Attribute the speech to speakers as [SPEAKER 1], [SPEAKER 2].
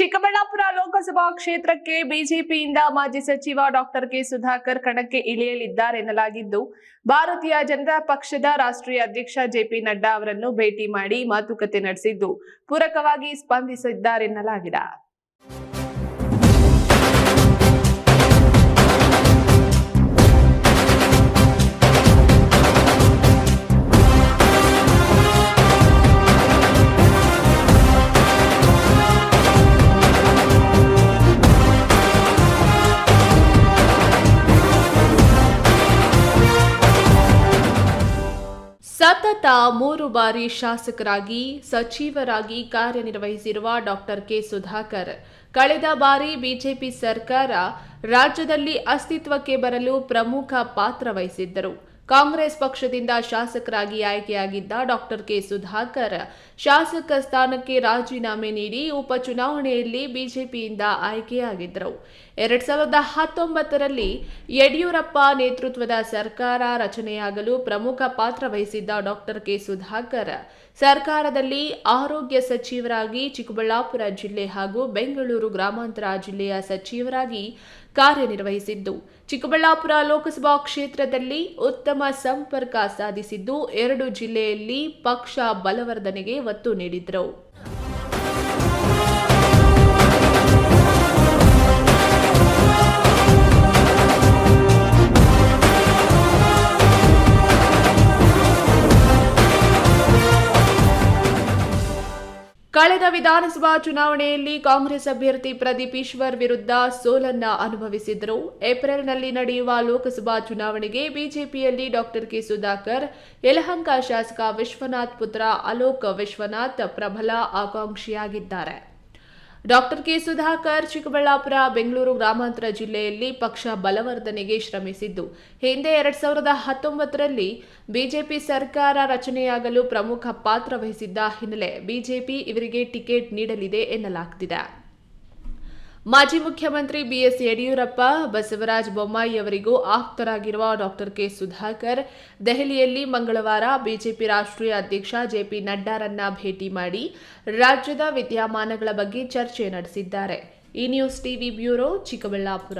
[SPEAKER 1] ಚಿಕ್ಕಬಳ್ಳಾಪುರ ಲೋಕಸಭಾ ಕ್ಷೇತ್ರಕ್ಕೆ ಬಿಜೆಪಿಯಿಂದ ಮಾಜಿ ಸಚಿವ ಡಾಕ್ಟರ್ ಕೆ ಸುಧಾಕರ್ ಕಣಕ್ಕೆ ಇಳಿಯಲಿದ್ದಾರೆನ್ನಲಾಗಿದ್ದು ಭಾರತೀಯ ಜನತಾ ಪಕ್ಷದ ರಾಷ್ಟ್ರೀಯ ಅಧ್ಯಕ್ಷ ಜೆಪಿ ನಡ್ಡಾ ಅವರನ್ನು ಭೇಟಿ ಮಾಡಿ ಮಾತುಕತೆ ನಡೆಸಿದ್ದು ಪೂರಕವಾಗಿ ಸ್ಪಂದಿಸಿದ್ದಾರೆನ್ನಲಾಗಿದೆ. ಸತತ ಮೂರು ಬಾರಿ ಶಾಸಕರಾಗಿ, ಸಚಿವರಾಗಿ ಕಾರ್ಯನಿರ್ವಹಿಸಿರುವ ಡಾಕ್ಟರ್ ಕೆ ಸುಧಾಕರ್. ಕಳೆದ ಬಾರಿ ಬಿಜೆಪಿ ಸರ್ಕಾರ ರಾಜ್ಯದಲ್ಲಿ ಅಸ್ತಿತ್ವಕ್ಕೆ ಬರಲು ಪ್ರಮುಖ ಪಾತ್ರ ವಹಿಸಿದ್ದರು. ಕಾಂಗ್ರೆಸ್ ಪಕ್ಷದಿಂದ ಶಾಸಕರಾಗಿ ಆಯ್ಕೆಯಾಗಿದ್ದ ಡಾಕ್ಟರ್ ಕೆ ಸುಧಾಕರ್ ಶಾಸಕ ಸ್ಥಾನಕ್ಕೆ ರಾಜೀನಾಮೆ ನೀಡಿ ಉಪಚುನಾವಣೆಯಲ್ಲಿ ಬಿಜೆಪಿಯಿಂದ ಆಯ್ಕೆಯಾಗಿದ್ದರು. ಎರಡ್ ಸಾವಿರದ ಹತ್ತೊಂಬತ್ತರಲ್ಲಿ ಯಡಿಯೂರಪ್ಪ ನೇತೃತ್ವದ ಸರ್ಕಾರ ರಚನೆಯಾಗಲು ಪ್ರಮುಖ ಪಾತ್ರ ವಹಿಸಿದ್ದ ಡಾಕ್ಟರ್ ಕೆ ಸುಧಾಕರ್, ಸರ್ಕಾರದಲ್ಲಿ ಆರೋಗ್ಯ ಸಚಿವರಾಗಿ ಚಿಕ್ಕಬಳ್ಳಾಪುರ ಜಿಲ್ಲೆ ಹಾಗೂ ಬೆಂಗಳೂರು ಗ್ರಾಮಾಂತರ ಜಿಲ್ಲೆಯ ಸಚಿವರಾಗಿ ಕಾರ್ಯನಿರ್ವಹಿಸಿದ್ದು. ಚಿಕ್ಕಬಳ್ಳಾಪುರ ಲೋಕಸಭಾ ಕ್ಷೇತ್ರದಲ್ಲಿ ಉತ್ತಮ ಸಂಪರ್ಕ ಸಾಧಿಸಿದ್ದು ಎರಡು ಜಿಲ್ಲೆಯಲ್ಲಿ ಪಕ್ಷ ಬಲವರ್ಧನೆಗೆ ಒತ್ತು ನೀಡಿದ್ರು. ಕಳೆದ ವಿಧಾನಸಭಾ ಚುನಾವಣೆಯಲ್ಲಿ ಕಾಂಗ್ರೆಸ್ ಅಭ್ಯರ್ಥಿ ಪ್ರದೀಪ್ ಈಶ್ವರ್ ವಿರುದ್ಧ ಸೋಲನ್ನ ಅನುಭವಿಸಿದ್ರು. ಏಪ್ರಿಲ್ನಲ್ಲಿ ನಡೆಯುವ ಲೋಕಸಭಾ ಚುನಾವಣೆಗೆ ಬಿಜೆಪಿಯಲ್ಲಿ ಡಾಕ್ಟರ್ ಕೆ ಸುಧಾಕರ್, ಯಲಹಂಕ ಶಾಸಕ ವಿಶ್ವನಾಥ್ ಪುತ್ರ ಅಲೋಕ್ ವಿಶ್ವನಾಥ್ ಪ್ರಬಲ ಆಕಾಂಕ್ಷಿಯಾಗಿದ್ದಾರೆ. ಡಾಕ್ಟರ್ ಕೆ ಸುಧಾಕರ್ ಚಿಕ್ಕಬಳ್ಳಾಪುರ, ಬೆಂಗಳೂರು ಗ್ರಾಮಾಂತರ ಜಿಲ್ಲೆಯಲ್ಲಿ ಪಕ್ಷ ಬಲವರ್ಧನೆಗೆ ಶ್ರಮಿಸಿದ್ದು. ಹಿಂದೆ ಎರಡ್ ಸಾವಿರದ ಹತ್ತೊಂಬತ್ತರಲ್ಲಿ ಬಿಜೆಪಿ ಸರ್ಕಾರ ರಚನೆಯಾಗಲು ಪ್ರಮುಖ ಪಾತ್ರ ವಹಿಸಿದ್ದ ಹಿನ್ನೆಲೆ ಬಿಜೆಪಿ ಇವರಿಗೆ ಟಿಕೆಟ್ ನೀಡಲಿದೆ ಎನ್ನಲಾಗ್ತಿದೆ. ಮಾಜಿ ಮುಖ್ಯಮಂತ್ರಿ ಬಿಎಸ್ ಯಡಿಯೂರಪ್ಪ, ಬಸವರಾಜ ಬೊಮ್ಮಾಯಿ ಅವರಿಗೂ ಆಪ್ತರಾಗಿರುವ ಡಾಕ್ಟರ್ ಕೆ ಸುಧಾಕರ್ ದೆಹಲಿಯಲ್ಲಿ ಮಂಗಳವಾರ ಬಿಜೆಪಿ ರಾಷ್ಟ್ರೀಯ ಅಧ್ಯಕ್ಷ ಜೆಪಿ ನಡ್ಡಾರನ್ನ ಭೇಟಿ ಮಾಡಿ ರಾಜ್ಯದ ವಿದ್ಯಮಾನಗಳ ಬಗ್ಗೆ ಚರ್ಚೆ ನಡೆಸಿದ್ದಾರೆ. ಈ ನ್ಯೂಸ್ ಟಿವಿ ಬ್ಯೂರೋ ಚಿಕ್ಕಬಳ್ಳಾಪುರ.